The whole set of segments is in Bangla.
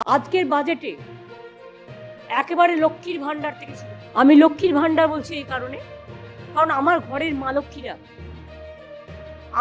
আজকের বাজেটে একেবারে লক্ষ্মীর ভাণ্ডার থেকে আমি লক্ষ্মীর ভাণ্ডার বলছি এই কারণে, কারণ আমার ঘরের মা লক্ষ্মীরা,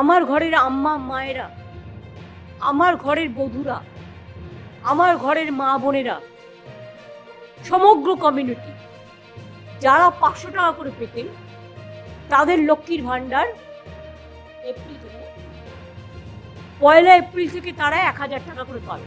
আমার ঘরের আম্মা মায়েরা, আমার ঘরের বধূরা, আমার ঘরের মা বোনেরা, সমগ্র কমিউনিটি যারা পাঁচশো টাকা করে পেতেন, তাদের লক্ষ্মীর ভাণ্ডার এপ্রিল থেকে, পয়লা এপ্রিল থেকে তারা এক হাজার টাকা করে পাবে।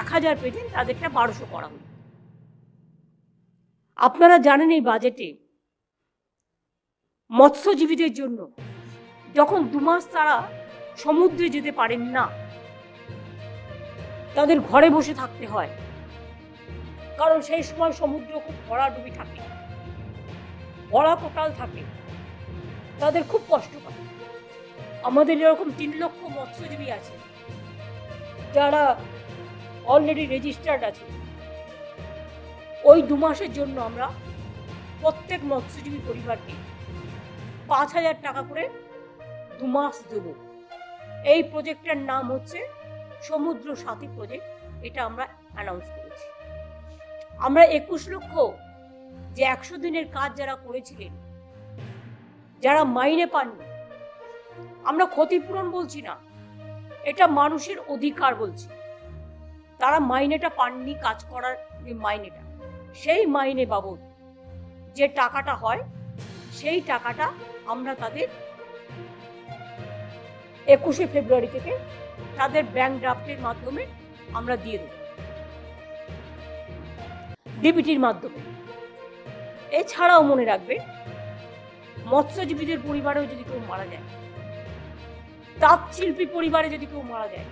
এক হাজার পেতেন তাদেরটা বারোশো করা হলো। আপনারা জানেন এই বাজেটে মৎস্যজীবীদের জন্য যখন দু মাস তারা সমুদ্রে যেতে পারেন না, তাদের ঘরে বসে থাকতে হয়। কারণ সেই সময় সমুদ্র খুব ভরাডুবি থাকে, ভরা কোটাল থাকে, তাদের খুব কষ্ট হয়। আমাদের এরকম তিন লক্ষ মৎস্যজীবী আছে, যারা অলরেডি রেজিস্টার্ড আছে। ওই দু মাসের জন্য আমরা প্রত্যেক মৎস্যজীবী পরিবারকে পাঁচ হাজার টাকা করে দু মাস দেব। এই প্রজেক্টের নাম হচ্ছে সমুদ্র সাথী প্রজেক্ট। এটা আমরা অ্যানাউন্স করেছি। আমরা একুশ লক্ষ যে একশো দিনের কাজ যারা করেছিলেন, যারা মাইনে পাননি, আমরা ক্ষতিপূরণ বলছি না। এটা মানুষের অধিকার বলছি। তারা মাইনেটা পাননি কাজ করার যে মাইনেটা, সেই মাইনে বাবদ যে টাকাটা হয়, সেই টাকাটা আমরা তাদের একুশে ফেব্রুয়ারি থেকে তাদের ব্যাংক ড্রাফটের মাধ্যমে আমরা দিয়ে দেব। ডিবিটির মাধ্যমে। এছাড়াও মনে রাখবে মৎস্যজীবীদের পরিবারেও যদি কেউ মারা যায় তাঁত শিল্পী পরিবারে যদি কেউ মারা যায়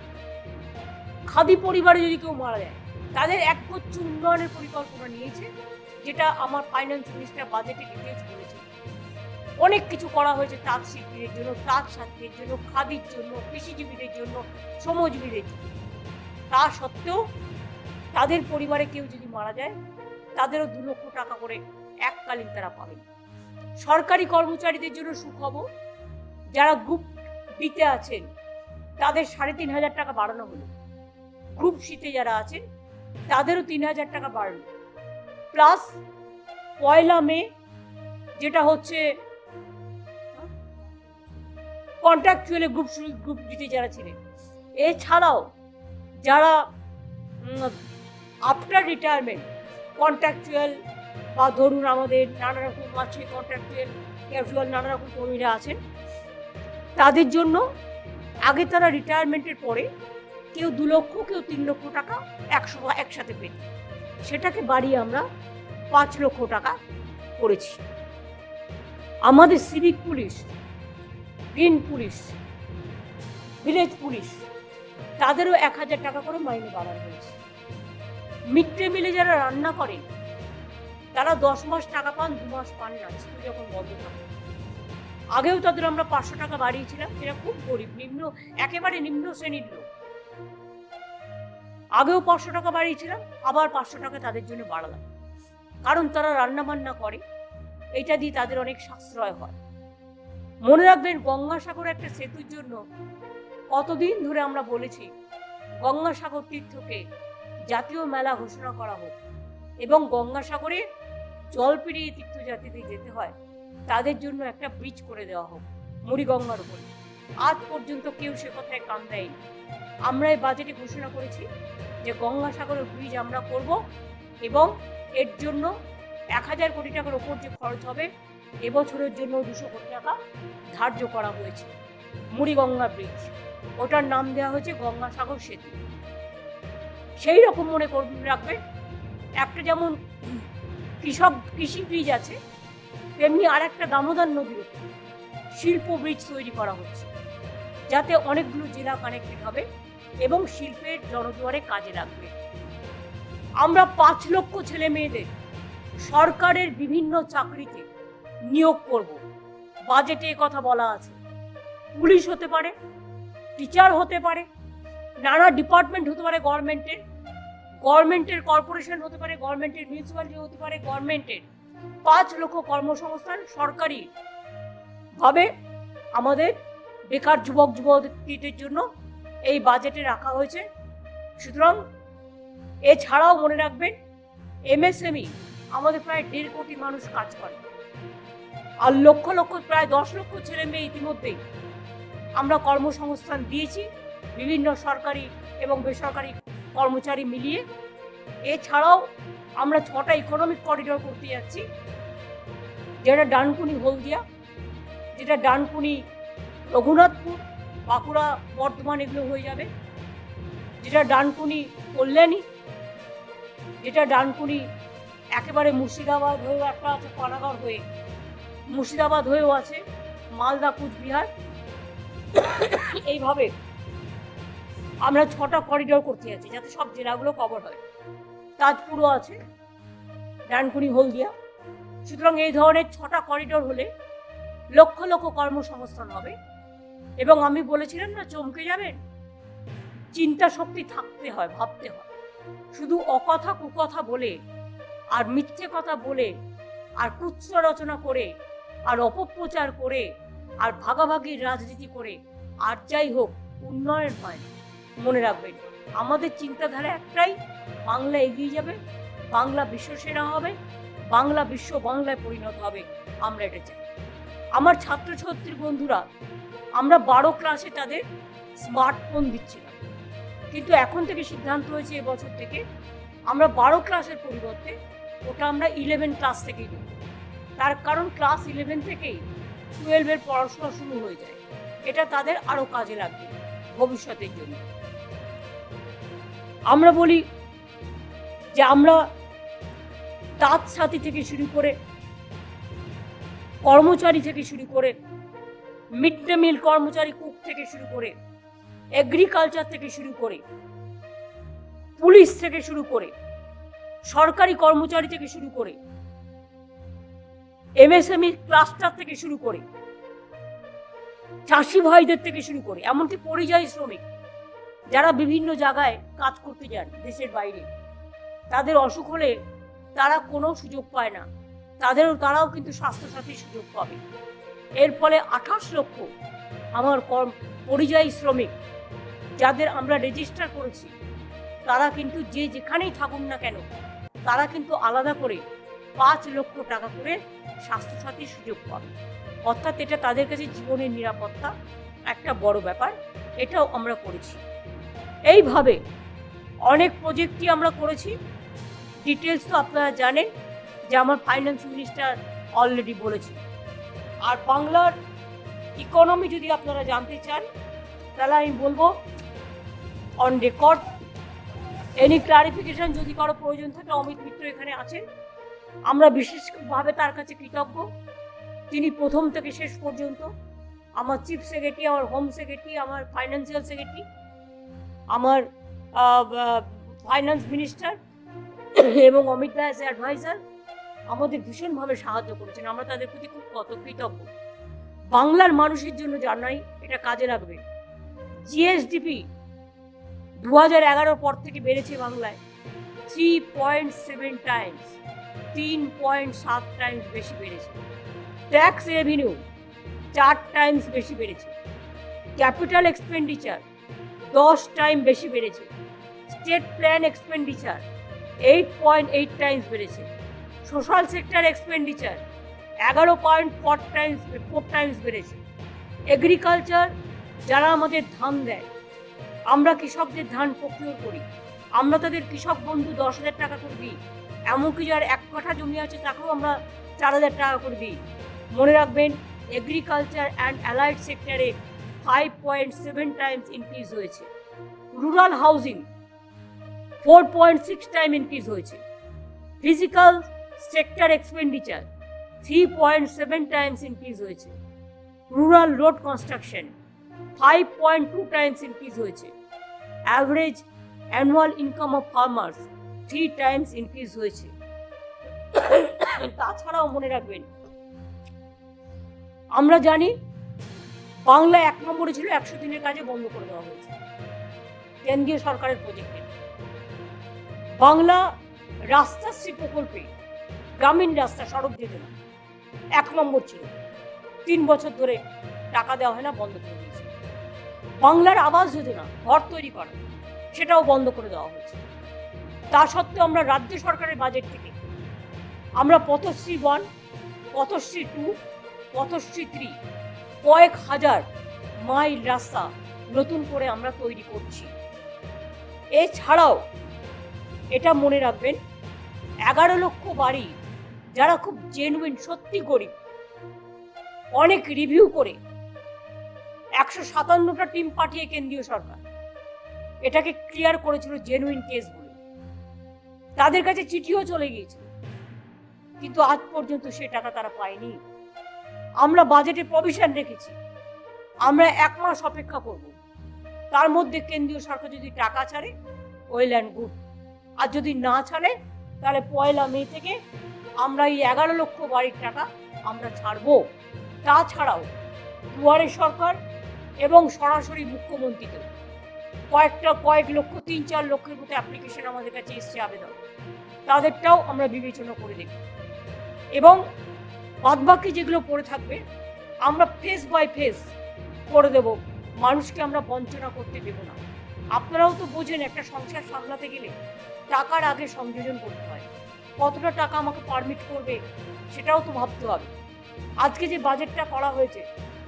খাদি পরিবারে যদি কেউ মারা যায়, তাদের এক একগুচ্ছ উন্নয়নের পরিকল্পনা নিয়েছে, যেটা আমার ফাইন্যান্স মিনিস্টার বাজেটে ডিটেলস করেছে। অনেক কিছু করা হয়েছে তাঁত শিল্পীদের জন্য, তাঁত সাথীদের জন্য, খাদির জন্য, কৃষিজীবীদের জন্য, শ্রমজীবীদের জন্য। তা সত্ত্বেও তাদের পরিবারে কেউ যদি মারা যায়, তাদেরও দু লক্ষ টাকা করে এককালীন তারা পাবেন সরকারি কর্মচারীদের জন্য সুখবর, যারা গ্রুপ বিতে আছেন, তাদের সাড়ে তিন হাজার টাকা বাড়ানো হলো। গ্রুপ শীতে যারা আছেন, তাদেরও তিন হাজার টাকা বাড়লো। প্লাস পয়লা মে, যেটা হচ্ছে কন্ট্রাকচুয়ালি গ্রুপ গ্রুপ দিতে যারা ছিলেন। এছাড়াও যারা আফটার রিটায়ারমেন্ট কন্ট্রাকচুয়াল বা ধরুন আমাদের নানা রকম আছে কন্ট্রাকচুয়াল ক্যাজুয়াল নানা রকম কর্মীরা আছেন, তাদের জন্য আগে তারা রিটায়ারমেন্টের পরে কেউ দু লক্ষ, কেউ তিন লক্ষ টাকা একশো, একসাথে পেত সেটাকে বাড়িয়ে আমরা পাঁচ লক্ষ টাকা করেছি। আমাদের civic police green police, village police, তাদেরও এক হাজার টাকা করে মাইনে বাড়ানো হয়েছে। মিড ডে মিলে যারা রান্না করেন তারা দশ মাস টাকা পান, দু মাস পান না, স্কুল যখন বন্ধ থাকে। আগেও তাদের আমরা পাঁচশো টাকা বাড়িয়েছিলাম, এরা খুব গরিব, নিম্ন, একেবারে নিম্ন শ্রেণির লোক। আগেও পাঁচশো টাকা বাড়িয়েছিলাম, আবার পাঁচশো টাকা তাদের জন্য বাড়ালাম। কারণ তারা রান্না বান্না করে, এটা দিয়ে তাদের অনেক সাশ্রয় হয়। মনে রাখবেন গঙ্গাসাগর একটা সেতুর জন্য কতদিন ধরে আমরা বলেছি, গঙ্গাসাগর তীর্থকে জাতীয় মেলা ঘোষণা করা হোক এবং গঙ্গাসাগরে জল পেরিয়ে তীর্থযাত্রীদের যেতে হয়, তাদের জন্য একটা ব্রিজ করে দেওয়া হোক, মুড়িগঙ্গার উপরে। আজ পর্যন্ত কেউ সে কথায় কান দেয়নি। আমরা এই বাজেটে ঘোষণা করেছি যে গঙ্গাসাগরের ব্রিজ আমরা করব এবং এর জন্য এক হাজার কোটি টাকার ওপর যে খরচ হবে, এবছরের জন্য দুশো কোটি টাকা ধার্য করা হয়েছে। মুড়িগঙ্গা ব্রিজ ওটার নাম দেওয়া হয়েছে গঙ্গাসাগর সেতু। সেই রকম মনে রাখবেন একটা যেমন কৃষক, কৃষি ব্রিজ আছে, তেমনি আর একটা দামোদর নদীর শিল্প ব্রিজ তৈরি করা হচ্ছে। যাতে অনেকগুলো জেলা কানেক্টেড হবে এবং শিল্পের জনজোয়ারে কাজে লাগবে। আমরা পাঁচ লক্ষ ছেলে মেয়েদের সরকারের বিভিন্ন চাকরিতে নিয়োগ করব। বাজেটে কথা বলা আছে। পুলিশ হতে পারে টিচার হতে পারে, নানা ডিপার্টমেন্ট হতে পারে গভর্নমেন্টের গভর্নমেন্টের কর্পোরেশন হতে পারে গভর্নমেন্টের মিউনিসিপ্যালিটি হতে পারে গভর্নমেন্টের পাঁচ লক্ষ কর্মসংস্থান সরকারি ভাবে আমাদের বেকার যুবক যুবতীদের জন্য এই বাজেটে রাখা হয়েছে। সুতরাং এছাড়াও মনে রাখবেন এমএসএমই আমাদের প্রায় দেড় কোটি মানুষ কাজ করে। আর লক্ষ লক্ষ, প্রায় দশ লক্ষ ছেলে মেয়ে ইতিমধ্যেই আমরা কর্মসংস্থান দিয়েছি, বিভিন্ন সরকারি এবং বেসরকারি কর্মচারী মিলিয়ে। এছাড়াও আমরা ছটা ইকোনমিক করিডোর করতে যাচ্ছি, যেটা ডানকুনি হলদিয়া, যেটা ডানকুনি রঘুনাথপুর, বাঁকুড়া, বর্ধমান এগুলো হয়ে যাবে। যেটা ডানকুনি কল্যাণী, যেটা ডানকুনি একেবারে মুর্শিদাবাদ হয়েও একটা আছে, পানাগড় হয়ে। মুর্শিদাবাদ হয়েও আছে, মালদা, কুচবিহার। এইভাবে আমরা ছটা করিডোর করতে যাচ্ছি, যাতে সব জেলাগুলো কভার হয়। তাজপুরও আছে, ডানকুনি, হলদিয়া। সুতরাং এই ধরনের ছটা করিডোর হলে লক্ষ লক্ষ কর্মসংস্থান হবে। এবং আমি বলেছিলাম না, চমকে যাবেন? চিন্তা শক্তি থাকতে হয়, ভাবতে হয়। শুধু অকথা কুকথা বলে, আর মিথ্যে কথা বলে, আর কুচ্ছ রচনা করে, আর অপপ্রচার করে, আর ভাগাভাগির রাজনীতি করে, আর যাই হোক, উন্নয়ন হয় মনে রাখবেন, আমাদের চিন্তাধারা একটাই, বাংলা এগিয়ে যাবে, বাংলা বিশ্বসেরা হবে, বাংলা বিশ্ব বাংলায় পরিণত হবে, আমরা এটা চাই। আমার ছাত্রছাত্রী বন্ধুরা আমরা বারো ক্লাসে তাদের স্মার্টফোন দিচ্ছিলাম। কিন্তু এখন থেকে সিদ্ধান্ত হয়েছে এবছর থেকে আমরা বারো ক্লাসের পরিবর্তে ওটা আমরা ইলেভেন ক্লাস থেকেই দেবো তার কারণ ক্লাস ইলেভেন থেকেই টুয়েলভের পড়াশোনা শুরু হয়ে যায়। এটা তাদের আরও কাজে লাগবে ভবিষ্যতের জন্য। আমরা বলি যে আমরা তাঁত সাথী থেকে শুরু করে কর্মচারী থেকে শুরু করে মিড ডে মিল কর্মচারী কুক থেকে শুরু করে এগ্রিকালচার থেকে শুরু করে, পুলিশ থেকে শুরু করে, সরকারি কর্মচারী থেকে শুরু করে এমএসএমই ক্লাস্টার থেকে শুরু করে, চাষি ভাইদের থেকে শুরু করে, এমনকি পরিযায়ী শ্রমিক, যারা বিভিন্ন জায়গায় কাজ করতে যান দেশের বাইরে, তাদের অসুখ হলে তারা কোনো সুযোগ পায় না। তাদেরও, তারাও কিন্তু স্বাস্থ্যসাথীর সুযোগ পাবে। এর ফলে আঠাশ লক্ষ আমার কর্ম পরিযায়ী শ্রমিক যাদের আমরা রেজিস্টার করেছি, তারা কিন্তু যে যেখানেই থাকুন না কেন, তারা কিন্তু আলাদা করে পাঁচ লক্ষ টাকা করে স্বাস্থ্যসাথীর সুযোগ পাবে অর্থাৎ এটা তাদের কাছে জীবনের নিরাপত্তা একটা বড় ব্যাপার, এটাও আমরা করেছি। এইভাবে অনেক প্রজেক্টই আমরা করেছি। ডিটেলস তো আপনারা জানেন, যে আমার ফাইন্যান্স মিনিস্টার অলরেডি বলেছে। আর বাংলার ইকোনমি যদি আপনারা জানতে চান, তাহলে আমি বলব অন রেকর্ড এনি ক্লারিফিকেশন যদি কারও প্রয়োজন থাকে, অমিত মিত্র এখানে আছেন। আমরা বিশেষভাবে তার কাছে কৃতজ্ঞ। তিনি প্রথম থেকে শেষ পর্যন্ত। আমার চিফ সেক্রেটারি আমার হোম সেক্রেটারি আমার ফাইন্যান্সিয়াল সেক্রেটারি আমার ফাইন্যান্স মিনিস্টার এবং অমিত দা অ্যাজ অ্যাডভাইজার আমাদের ভীষণভাবে সাহায্য করেছেন। আমরা তাদের প্রতি খুব কত কৃতজ্ঞ বাংলার মানুষের জন্য জানাই এটা কাজে লাগবে। জিএসডিপি দু হাজার এগারোর পর থেকে বেড়েছে বাংলায় থ্রি পয়েন্ট সেভেন টাইমস তিন পয়েন্ট সাত টাইমস বেশি বেড়েছে। ট্যাক্স রেভিনিউ চার টাইমস বেশি বেড়েছে। ক্যাপিটাল এক্সপেন্ডিচার দশ টাইম বেশি বেড়েছে। State plan expenditure eight point eight times বেড়েছে। সোশ্যাল সেক্টর এক্সপেন্ডিচার এগারো point four times four times বেড়েছে। এগ্রিকালচার যারা আমাদের ধান দেয়, আমরা কৃষকদের ধান প্রকিউর করি। আমরা তাদের কৃষক বন্ধু দশ হাজার টাকা করে দিই। এমনকি যার এক কাঠা জমি আছে, তাকেও আমরা চার হাজার টাকা করে দিই। মনে রাখবেন, এগ্রিকালচার অ্যান্ড অ্যালাইড সেক্টরে five point seven times increase হয়েছে। Rural housing four point six time increase হয়েছে। Physical sector expenditure three point seven times increase হয়েছে। Rural road construction five point two times increase হয়েছে। Average annual income of farmers three times increase হয়েছে। তাছাড়াও মনে রাখবেন, আমরা জানি বাংলা এক নম্বরে ছিল একশো দিনের কাজে বন্ধ করে দেওয়া হয়েছে। কেন্দ্রীয় সরকারের প্রজেক্টে বাংলা রাস্তাশ্রী প্রকল্পে গ্রামীণ রাস্তা সড়ক যোজনা এক নম্বর ছিল তিন বছর ধরে টাকা দেওয়া হয় না, বন্ধ করে দিয়েছে। বাংলার আবাস যোজনা, ঘর তৈরি করা, সেটাও বন্ধ করে দেওয়া হয়েছে। তা সত্ত্বেও আমরা রাজ্য সরকারের বাজেট থেকে আমরা Pathashree one Pathashree two Pathashree three কয়েক হাজার মাইল রাস্তা নতুন করে আমরা তৈরি করছি। এছাড়াও এটা মনে রাখবেন, এগারো লক্ষ বাড়ি যারা খুব জেনুইন সত্যি গরিব। অনেক রিভিউ করে একশো সাতান্নটা টিম পাঠিয়ে কেন্দ্রীয় সরকার। এটাকে ক্লিয়ার করেছিল জেনুইন কেস বলে। তাদের কাছে চিঠিও চলে গিয়েছিল। কিন্তু আজ পর্যন্ত সে টাকা তারা পায়নি। আমরা বাজেটে প্রভিশন রেখেছি। আমরা এক মাস অপেক্ষা করব। তার মধ্যে কেন্দ্রীয় সরকার যদি টাকা ছাড়ে ওয়েল অ্যান্ড গুড আর যদি না ছাড়ে, তাহলে পয়লা মে থেকে আমরা এই এগারো লক্ষ বাড়ির টাকা আমরা ছাড়বো। তাছাড়াও দুয়ারে সরকার এবং সরাসরি মুখ্যমন্ত্রীতে কয়েকটা, কয়েক লক্ষ, তিন চার লক্ষের মতো অ্যাপ্লিকেশন আমাদের কাছে এসছে আবেদন। তাদেরটাও আমরা বিবেচনা করে দেখব। এবং বাদবাকি যেগুলো পড়ে থাকবে, আমরা ফেস বাই ফেস করে দেব। মানুষকে আমরা বঞ্চনা করতে দেব না। আপনারাও তো বোঝেন একটা সংসার সামলাতে গেলে টাকার আগে সংযোজন করতে হয়। কতটা টাকা আমাকে পারমিট করবে, সেটাও তো ভাবতে হবে। আজকে যে বাজেটটা করা হয়েছে,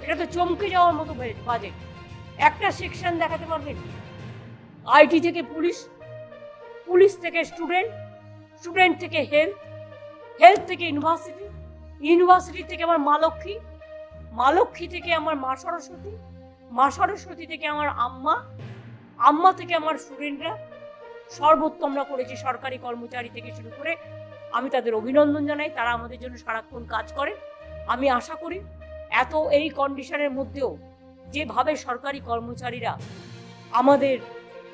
এটা তো চমকে যাওয়ার মতো বাজেট একটা সেকশন দেখাতে পারবেন আইটি থেকে পুলিশ পুলিশ থেকে স্টুডেন্ট স্টুডেন্ট থেকে হেলথ হেলথ থেকে ইউনিভার্সিটি ইউনিভার্সিটি থেকে আমার মা লক্ষ্মী মা লক্ষ্মী থেকে আমার মা সরস্বতী মা সরস্বতী থেকে আমার আম্মা আম্মা থেকে আমার স্টুডেন্টরা সর্বোত্তম আমরা করেছি সরকারি কর্মচারী থেকে শুরু করে আমি তাদের অভিনন্দন জানাই, তারা আমাদের জন্য সারাক্ষণ কাজ করে আমি আশা করি এত এই কন্ডিশনের মধ্যেও যেভাবে সরকারি কর্মচারীরা আমাদের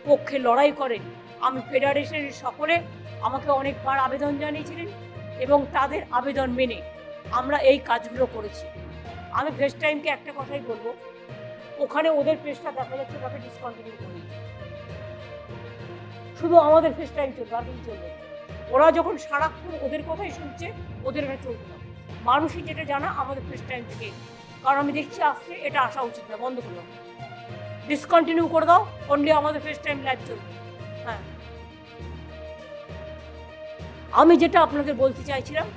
পক্ষে লড়াই করেন, আমি ফেডারেশনের সকলে আমাকে অনেকবার আবেদন জানিয়েছিলেন এবং তাদের আবেদন মেনে আমরা এই কাজগুলো করেছি আমি ফেস টাইমকে একটা কথাই বলব, ওখানে ওদের পেজটা দেখা যাচ্ছে তাকে ডিসকন্টিনিউ করে। শুধু আমাদের ফেস টাইম চলবে, আর চলবে ওরা যখন সারাক্ষণ ওদের কথাই শুনছে, ওদের এটা চলবে না। মানুষই যেটা জানা, আমাদের ফেস টাইম থেকে। কারণ আমি দেখছি আসছে এটা আসা উচিত না, বন্ধ করলাম ডিসকন্টিনিউ করে দাও অনলি আমাদের ফেস টাইম লাইভ চলবে। হ্যাঁ। আমি যেটা আপনাদের বলতে চাইছিলাম,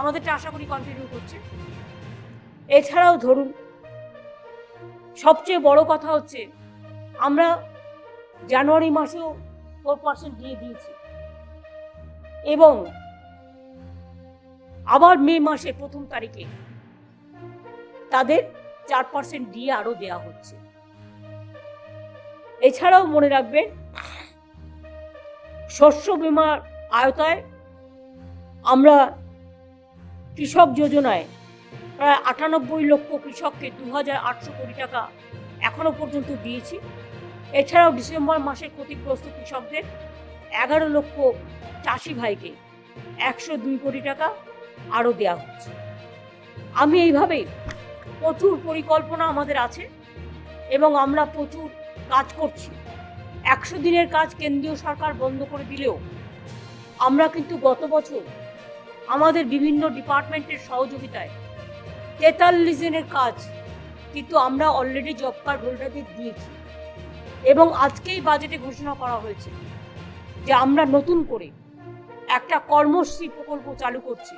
আমাদেরটা আশা করি কন্টিনিউ করছে। এছাড়াও ধরুন, সবচেয়ে বড় কথা হচ্ছে, আমরা জানুয়ারি মাসেও ফোর পার্সেন্ট দিয়ে দিয়েছি। এবং আবার মে মাসের প্রথম তারিখে তাদের চার পার্সেন্ট দিয়ে আরও দেওয়া হচ্ছে। এছাড়াও মনে রাখবেন, শস্য বিমার আয়তায় আমরা কৃষক যোজনায় প্রায় আটানব্বই লক্ষ কৃষককে দু হাজার আটশো কোটি টাকা এখনও পর্যন্ত দিয়েছি। এছাড়াও ডিসেম্বর মাসে ক্ষতিগ্রস্ত কৃষকদের এগারো লক্ষ চাষি ভাইকে একশো দুই কোটি টাকা আরও দেওয়া হচ্ছে। আমি এইভাবে প্রচুর পরিকল্পনা আমাদের আছে এবং আমরা প্রচুর কাজ করছি। একশো দিনের কাজ কেন্দ্রীয় সরকার বন্ধ করে দিলেও আমরা কিন্তু গত বছর আমাদের বিভিন্ন ডিপার্টমেন্টের সহযোগিতায় তেতাল্লিশ দিনের কাজ কিন্তু আমরা অলরেডি জব কার্ড হোল্ডারদের দিয়েছি। এবং আজকেই বাজেটে ঘোষণা করা হয়েছে যে আমরা নতুন করে একটা কর্মশ্রী প্রকল্প চালু করছি।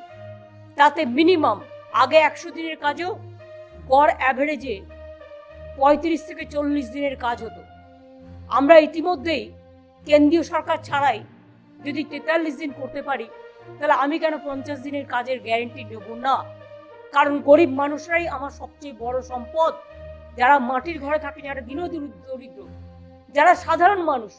তাতে মিনিমাম আগে একশো দিনের কাজেও, গড় অ্যাভারেজে পঁয়ত্রিশ থেকে চল্লিশ দিনের কাজ হতো। আমরা ইতিমধ্যেই কেন্দ্রীয় সরকার ছাড়াই যদি তেতাল্লিশ দিন করতে পারি, তাহলে আমি কেন পঞ্চাশ দিনের কাজের গ্যারেন্টি নেব না? কারণ গরিব মানুষরাই আমার সবচেয়ে বড় সম্পদ। যারা মাটির ঘরে থাকে, যারা দিন দরিদ্র যারা সাধারণ মানুষ।